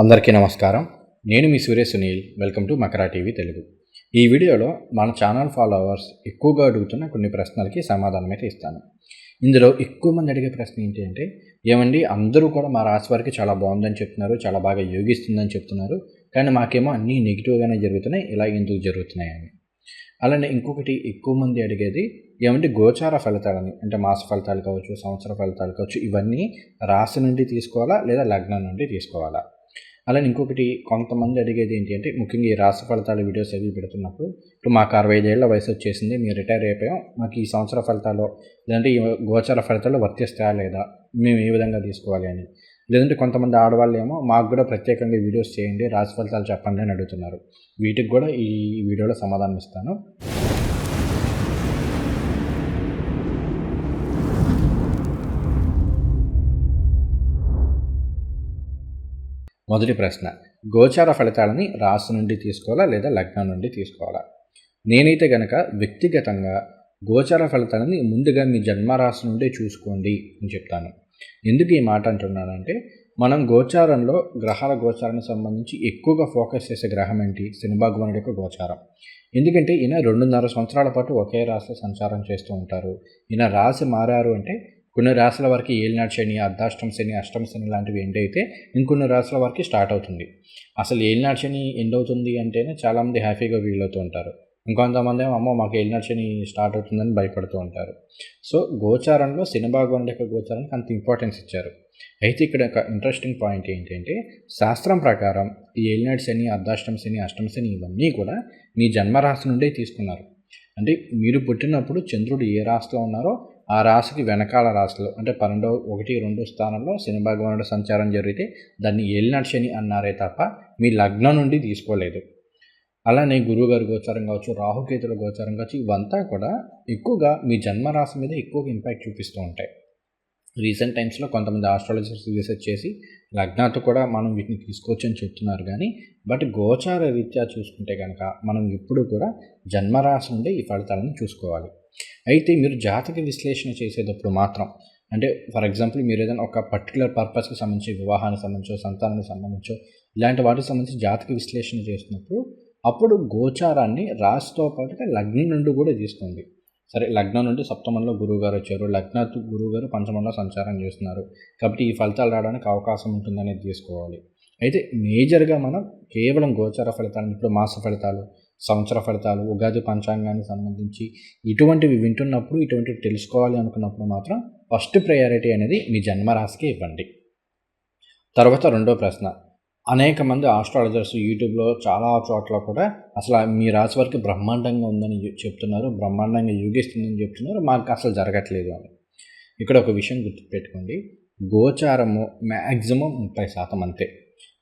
అందరికీ నమస్కారం. నేను మీ Surya Sunil. Welcome to Makara TV Telugu. ఈ వీడియోలో మన ఛానల్ ఫాలోవర్స్ ఎక్కువగా అడుగుతున్న కొన్ని ప్రశ్నలకి సమాధానం అయితే ఇస్తాను. ఇందులో ఎక్కువ మంది అడిగే ప్రశ్న ఏంటి అంటే ఏమండి అందరూ కూడా మా రాశి వారికి చాలా బాగుందని చెప్తున్నారు చాలా బాగా యోగిస్తుందని చెప్తున్నారు కానీ మాకేమో అన్నీ నెగిటివ్గానే జరుగుతున్నాయి ఇలా ఎందుకు జరుగుతున్నాయని. అలానే ఇంకొకటి ఎక్కువ మంది అడిగేది ఏమంటే గోచార ఫలితాలని అంటే మాస ఫలితాలు కావచ్చు సంవత్సర ఫలితాలు కావచ్చు ఇవన్నీ రాశి నుండి తీసుకోవాలా లేదా లగ్నం నుండి తీసుకోవాలా? అలానే ఇంకొకటి కొంతమంది అడిగేది ఏంటి అంటే ముఖ్యంగా ఈ రాష్ట్ర ఫలితాలు వీడియోస్ అవి పెడుతున్నప్పుడు ఇప్పుడు మాకు అరవై ఐదేళ్ళ వయసు వచ్చేసింది మేము రిటైర్ అయిపోయాం మాకు ఈ సంవత్సర ఫలితాలు లేదంటే ఈ గోచర ఫలితాలు వర్తిస్తాయా లేదా మేము ఏ విధంగా తీసుకోవాలి అని. లేదంటే కొంతమంది ఆడవాళ్ళు ఏమో మాకు కూడా ప్రత్యేకంగా వీడియోస్ చేయండి రాశి ఫలితాలు చెప్పండి అని అడుగుతున్నారు. వీటికి కూడా ఈ వీడియోలో సమాధానం ఇస్తాను. మొదటి ప్రశ్న గోచార ఫలితాలని రాశి నుండి తీసుకోవాలా లేదా లగ్నం నుండి తీసుకోవాలా? నేనైతే గనక వ్యక్తిగతంగా గోచార ఫలితాలని ముందుగా మీ జన్మరాశి నుండే చూసుకోండి అని చెప్తాను. ఎందుకు ఈ మాట అంటున్నానంటే మనం గోచారంలో గ్రహాల గోచారానికి సంబంధించి ఎక్కువగా ఫోకస్ చేసే గ్రహం ఏంటి? శనిభగవానుడి యొక్క గోచారం. ఎందుకంటే ఈయన రెండున్నర సంవత్సరాల పాటు ఒకే రాశిలో సంచారం చేస్తూ ఉంటారు. ఈయన రాశి మారారు అంటే కొన్ని రాశుల వరకు ఏలినాడు శని అర్ధాష్టం శని అష్టం శని లాంటివి ఎండ్ అయితే ఇంకొన్ని రాశుల వరకు స్టార్ట్ అవుతుంది. అసలు ఏలినాడు శని ఎండ్ అవుతుంది అంటేనే చాలామంది హ్యాపీగా ఫీల్ అవుతూ ఉంటారు. ఇంకొంతమంది ఏమో అమ్మ మాకు ఏలినాడు శని స్టార్ట్ అవుతుందని భయపడుతూ ఉంటారు. సో గోచారంలో శని భగవానుడి యొక్క గోచారానికి అంత ఇంపార్టెన్స్ ఇచ్చారు. అయితే ఇక్కడ ఒక ఇంట్రెస్టింగ్ పాయింట్ ఏంటంటే శాస్త్రం ప్రకారం ఈ ఏలినాడు శని అర్ధాష్టం శని అష్టం శని ఇవన్నీ కూడా మీ జన్మరాశి నుండే తీసుకున్నారు. అంటే మీరు పుట్టినప్పుడు చంద్రుడు ఏ రాశిలో ఉన్నారో ఆ రాశికి వెనకాల రాశిలో. అంటే పన్నెండో ఒకటి రెండో స్థానంలో శని భగవానుడు సంచారం జరిగితే దాన్ని ఏలినాడు శని అన్నారే తప్ప మీ లగ్నం నుండి తీసుకోలేదు. అలానే గురువుగారి గోచారం కావచ్చు రాహుకేతుల గోచారం కావచ్చు ఇవంతా కూడా ఎక్కువగా మీ జన్మరాశి మీద ఎక్కువగా ఇంపాక్ట్ చూపిస్తూ ఉంటాయి. రీసెంట్ టైమ్స్లో కొంతమంది ఆస్ట్రాలజర్స్ రీసెర్చ్ చేసి లగ్నాత కూడా మనం వీటిని తీసుకోవచ్చు అని చెప్తున్నారు కానీ బట్ గోచార రీత్యా చూసుకుంటే కనుక మనం ఎప్పుడు కూడా జన్మరాశి నుండి ఈ ఫలితాలను చూసుకోవాలి. అయితే మీరు జాతక విశ్లేషణ చేసేటప్పుడు మాత్రం అంటే ఫర్ ఎగ్జాంపుల్ మీరు ఏదైనా ఒక పర్టికులర్ పర్పస్కి సంబంధించి వివాహానికి సంబంధించో సంతానానికి సంబంధించో ఇలాంటి వాటికి సంబంధించి జాతక విశ్లేషణ చేసినప్పుడు అప్పుడు గోచారాన్ని రాశితో పాటుగా లగ్నం నుండి కూడా తీసుకోండి. సరే లగ్నం నుండి సప్తమంలో గురువు గారు వచ్చారు లగ్న గురువు గారు పంచమంలో సంచారం చేస్తున్నారు. కాబట్టి ఈ ఫలితాలు రావడానికి అవకాశం ఉంటుందనేది తీసుకోవాలి. అయితే మేజర్గా మనం కేవలం గోచార ఫలితాలను ఇప్పుడు మాస ఫలితాలు సంవత్సర ఫలితాలు ఉగాది పంచాంగానికి సంబంధించి ఇటువంటివి వింటున్నప్పుడు ఇటువంటివి తెలుసుకోవాలి అనుకున్నప్పుడు మాత్రం ఫస్ట్ ప్రయారిటీ అనేది మీ జన్మరాశికి ఇవ్వండి. తర్వాత రెండో ప్రశ్న. అనేక మంది ఆస్ట్రాలజర్స్ యూట్యూబ్లో చాలా చోట్ల కూడా అసలు మీ రాశి వరకు బ్రహ్మాండంగా ఉందని చెప్తున్నారు బ్రహ్మాండంగా యోగిస్తుందని చెప్తున్నారు మాకు అసలు జరగట్లేదు అని. ఇక్కడ ఒక విషయం గుర్తుపెట్టుకోండి. గోచారము మ్యాక్సిమం ముప్పై శాతం అంతే.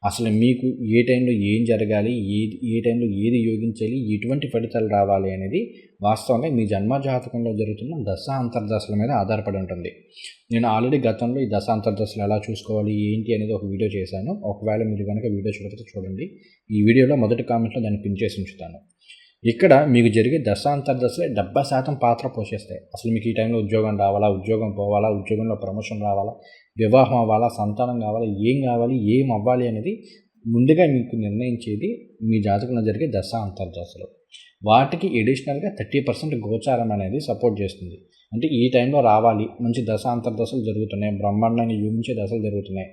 అసలు మీకు ఏ టైంలో ఏం జరగాలి ఏది ఏ టైంలో ఏది యోగించాలి ఎటువంటి ఫలితాలు రావాలి అనేది వాస్తవంగా మీ జన్మ జాతకంలో జరుగుతున్న దశ అంతర్దశల మీద ఆధారపడి ఉంటుంది. నేను ఆల్రెడీ గతంలో ఈ దశ అంతర్దశలు ఎలా చూసుకోవాలి ఏంటి అనేది ఒక వీడియో చేశాను. ఒకవేళ మీరు కనుక వీడియో చూడకపోతే చూడండి. ఈ వీడియోలో మొదటి కామెంట్లో దాన్ని పిన్ చేసి ఉంచుతాను. ఇక్కడ మీకు జరిగే దశ అంతర్దశలే డెబ్బై శాతం పాత్ర పోషిస్తాయి. అసలు మీకు ఈ టైంలో ఉద్యోగం రావాలా ఉద్యోగం పోవాలా ఉద్యోగంలో ప్రమోషన్ రావాలా వివాహం అవ్వాలా సంతానం కావాలా ఏం కావాలి ఏం అవ్వాలి అనేది ముందుగా మీకు నిర్ణయించేది మీ జాతకంలో జరిగే దశ అంతర్దశలు. వాటికి ఎడిషనల్గా థర్టీ పర్సెంట్ గోచారం అనేది సపోర్ట్ చేస్తుంది. అంటే ఈ టైంలో రావాలి మంచి దశ అంతర్దశలు జరుగుతున్నాయి బ్రహ్మాండంగా యూమించే దశలు జరుగుతున్నాయి.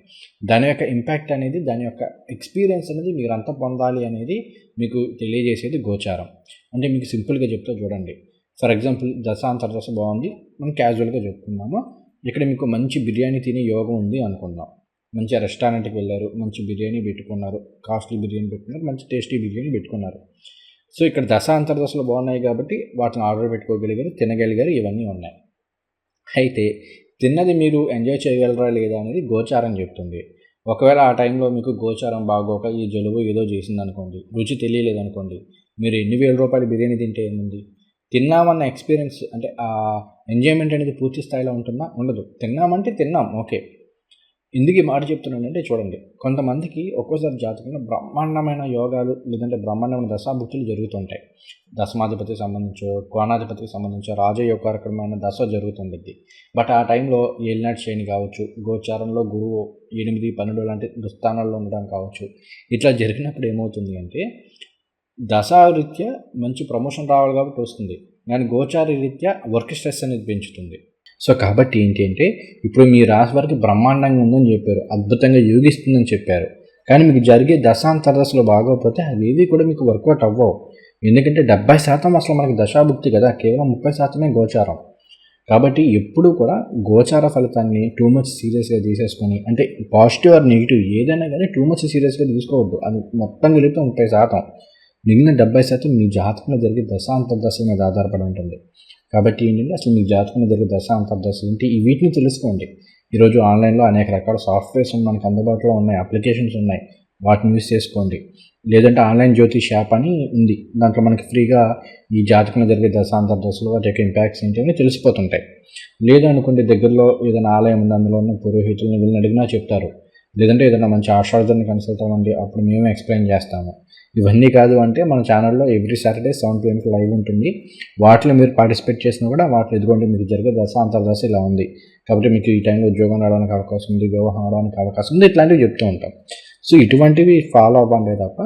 దాని యొక్క ఇంపాక్ట్ అనేది దాని యొక్క ఎక్స్పీరియన్స్ అనేది మీరంతా పొందాలి అనేది మీకు తెలియజేసేది గోచారం. అంటే మీకు సింపుల్గా చెప్తే చూడండి. ఫర్ ఎగ్జాంపుల్ దశ అంతర్దశ బాగుంది మనం క్యాజువల్గా చెప్పుకున్నాము ఇక్కడ మీకు మంచి బిర్యానీ తినే యోగం ఉంది అనుకుందాం. మంచి రెస్టారెంట్కి వెళ్ళారు మంచి బిర్యానీ పెట్టుకున్నారు కాస్ట్లీ బిర్యానీ పెట్టుకున్నారు మంచి టేస్టీ బిర్యానీ పెట్టుకున్నారు. సో ఇక్కడ దశ అంతర్దశలు బాగున్నాయి కాబట్టి వాటిని ఆర్డర్ పెట్టుకోగలిగారు తినగలిగారు ఇవన్నీ ఉన్నాయి. అయితే తిన్నది మీరు ఎంజాయ్ చేయగలరా లేదా అనేది గోచారం చెప్తుంది. ఒకవేళ ఆ టైంలో మీకు గోచారం బాగోక ఈ జలుబు ఏదో చేసింది అనుకోండి రుచి తెలియలేదు అనుకోండి మీరు ఎన్ని వేల రూపాయలు బిర్యానీ తింటే ఏముంది? తిన్నామన్న ఎక్స్పీరియన్స్ అంటే ఆ ఎంజాయ్మెంట్ అనేది పూర్తి స్థాయిలో ఉంటుందా? ఉండదు. తిన్నామంటే తిన్నాం. ఓకే. ఎందుకు ఈ మాట చెప్తున్నానంటే చూడండి. కొంతమందికి ఒక్కోసారి జాతకంలో బ్రహ్మాండమైన యోగాలు లేదంటే బ్రహ్మాండమైన దశాభుక్తులు జరుగుతుంటాయి. దశమాధిపతికి సంబంధించో కోణాధిపతికి సంబంధించో రాజయోగకరమైన దశ జరుగుతుంటుంది. బట్ ఆ టైంలో ఏలినాటి శని కావచ్చు గోచారంలో గురువు ఎనిమిది పన్నెండు లాంటి దుస్థానాల్లో ఉండడం కావచ్చు. ఇట్లా జరిగినప్పుడు ఏమవుతుంది అంటే దశారీత్యా మంచి ప్రమోషన్ రావాలి కాబట్టి వస్తుంది. కానీ గోచార రీత్యా వర్క్ స్ట్రెస్ అనేది పెంచుతుంది. సో కాబట్టి ఏంటంటే ఇప్పుడు మీ రాశి వారికి బ్రహ్మాండంగా ఉందని చెప్పారు. అద్భుతంగా యోగిస్తుందని చెప్పారు. కానీ మీకు జరిగే దశాంతరదశలు బాగోకపోతే అవేవి కూడా మీకు వర్కౌట్ అవ్వవు. ఎందుకంటే డెబ్బై శాతం అసలు మనకి దశాభుక్తి కదా. కేవలం ముప్పై శాతమే గోచారం. కాబట్టి ఎప్పుడు కూడా గోచార ఫలితాన్ని టూ మచ్ సీరియస్గా తీసేసుకొని అంటే పాజిటివ్ ఆర్ నెగిటివ్ ఏదైనా కానీ టూ మచ్ సీరియస్గా తీసుకోవద్దు. అది మొత్తం కలిపితే ముప్పై శాతం. మిగిలిన డెబ్బై శాతం మీ జాతకంలో జరిగే దశ అంతర్దశ మీద ఆధారపడి ఉంటుంది. కాబట్టి ఏంటంటే అసలు మీ జాతకంలో జరిగే దశ అంతర్దశ ఏంటి? ఈ వీటిని తెలుసుకోండి. ఈరోజు ఆన్లైన్లో అనేక రకాల సాఫ్ట్వేర్స్ మనకు అందుబాటులో ఉన్నాయి అప్లికేషన్స్ ఉన్నాయి. వాటిని యూస్ చేసుకోండి. లేదంటే ఆన్లైన్ జ్యోతిష్ యాప్ అని ఉంది. దాంట్లో మనకి ఫ్రీగా ఈ జాతకంలో జరిగే దశ అంతర్దశలు వాటి యొక్క ఇంపాక్ట్స్ ఏంటి అని తెలిసిపోతుంటాయి. లేదనుకుంటే దగ్గరలో ఏదైనా ఆలయం ఉంది అందులో ఉన్న పురోహితులను వీళ్ళని అడిగినా చెప్తారు. లేదంటే ఏదైనా మంచి ఆస్ట్రాలజర్ని కన్సల్ట్ అవ్వండి అప్పుడు మేము ఎక్స్ప్లెయిన్ చేస్తాము. ఇవన్నీ కాదు అంటే మన ఛానల్లో ఎవ్రీ సాటర్డే సెవెన్ పిఎంకి లైవ్ ఉంటుంది. వాటిలో మీరు పార్టిసిపేట్ చేసినా కూడా వాటిలో ఎదుగుంటే మీకు జరిగే దశ అంతర్దశ ఇలా ఉంది. కాబట్టి మీకు ఈ టైంలో ఉద్యోగం రావడానికి అవకాశం ఉంది వివాహం రావడానికి అవకాశం ఉంది ఇట్లాంటివి చెప్తూ ఉంటాం. సో ఇటువంటివి ఫాలో అవ్వండి తప్ప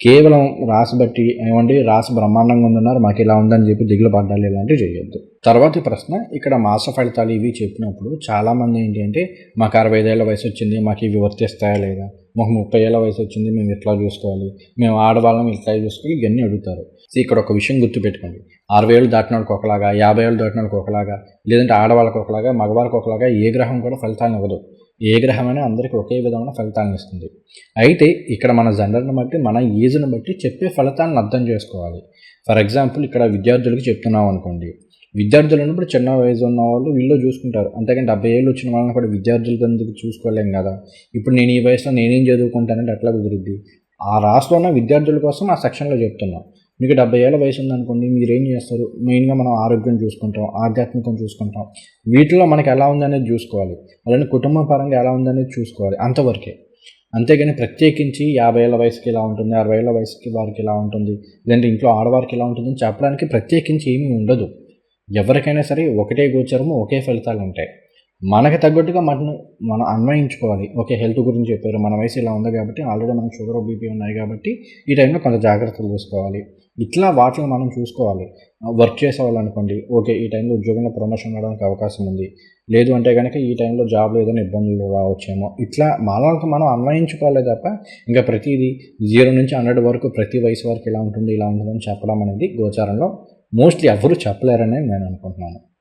కేవలం రాసి బట్టి ఏమండి రాసి బ్రహ్మాండంగా ఉందన్నారు మాకు ఇలా ఉందని చెప్పి దిగులు పడ్డాలి ఇలాంటివి చేయొద్దు. తర్వాతి ప్రశ్న ఇక్కడ మాస ఫలితాలు ఇవి చెప్పినప్పుడు చాలామంది ఏంటంటే మాకు అరవై ఐదేళ్ళ వయసు వచ్చింది మాకు ఇవి వర్తిస్తాయా లేదా? మాకు ముప్పై ఏళ్ళ వయసు వచ్చింది మేము ఎట్లా చూసుకోవాలి? మేము ఆడవాళ్ళం ఇట్లా చూసుకోవాలి? ఇవన్నీ అడుగుతారు. ఇక్కడ ఒక విషయం గుర్తుపెట్టుకోండి. అరవై ఏళ్ళు దాటిన వాళ్ళకి ఒకలాగా యాభై ఏళ్ళు దాటిన వాళ్ళకి ఒకలాగా లేదంటే ఆడవాళ్ళకి ఒకలాగా మగవాళ్ళకి ఒకలాగా ఏ గ్రహం కూడా ఫలితాలను ఇవ్వదు. ఏ గ్రహమైనా అందరికీ ఒకే విధమైన ఫలితాలను ఇస్తుంది. అయితే ఇక్కడ మన జెండర్ని బట్టి మన ఏజ్ని బట్టి చెప్పే ఫలితాలను అర్థం చేసుకోవాలి. ఫర్ ఎగ్జాంపుల్ ఇక్కడ విద్యార్థులకు చెప్తున్నాం అనుకోండి. విద్యార్థులు ఉన్నప్పుడు చిన్న వయసు ఉన్న వాళ్ళు వీళ్ళు చూసుకుంటారు. అంతేకాని డెబ్బై ఏళ్ళు వచ్చిన వాళ్ళని కూడా విద్యార్థుల కిందకి చూసుకోలేం కదా. ఇప్పుడు నేను ఈ వయసులో నేనేం చదువుకుంటానంటే అట్లా కుదిరిద్ది. ఆ రాష్ట్రంలో ఉన్న విద్యార్థుల కోసం ఆ సెక్షన్లో చెప్తున్నాం. మీకు డెబ్బై ఏళ్ళ వయసు ఉందనుకోండి మీరు ఏం చేస్తారు? మెయిన్గా మనం ఆరోగ్యం చూసుకుంటాం ఆధ్యాత్మికం చూసుకుంటాం. వీటిలో మనకు ఎలా ఉందనేది చూసుకోవాలి. అలానే కుటుంబ పరంగా ఎలా ఉందనేది చూసుకోవాలి అంతవరకే. అంతేగాని ప్రత్యేకించి యాభై ఏళ్ళ వయసుకి ఇలా ఉంటుంది అరవై ఏళ్ళ వయసుకి వారికి ఇలా ఉంటుంది లేదంటే ఇంట్లో ఆడవారికి ఇలా ఉంటుందని చెప్పడానికి ప్రత్యేకించి ఏమీ ఉండదు. ఎవరికైనా సరే ఒకటే గోచరము ఒకే ఫలితాలు ఉంటాయి. మనకు తగ్గట్టుగా మనం మనం అన్వయించుకోవాలి. ఓకే హెల్త్ గురించి చెప్పారు మన వయసు ఇలా ఉంది కాబట్టి ఆల్రెడీ మనకు షుగర్ బీపీ ఉన్నాయి కాబట్టి ఈ టైంలో కొంత జాగ్రత్తలు తీసుకోవాలి. ఇట్లా వాటిని మనం చూసుకోవాలి. వర్క్ చేసేవాళ్ళు అనుకోండి ఓకే ఈ టైంలో ఉద్యోగంలో ప్రమోషన్ రావడానికి అవకాశం ఉంది. లేదు అంటే కనుక ఈ టైంలో జాబ్లో ఏదైనా ఇబ్బందులు రావచ్చేమో. ఇట్లా మనకు మనం అన్వయించుకోవాలి తప్ప ఇంకా ప్రతిదీ జీరో నుంచి హండ్రెడ్ వరకు ప్రతి వయసు వరకు ఇలా ఉంటుంది ఇలా ఉంటుందని చెప్పడం అనేది గోచారంలో మోస్ట్లీ ఎవరు చెప్పలేరని నేను అనుకుంటున్నాను.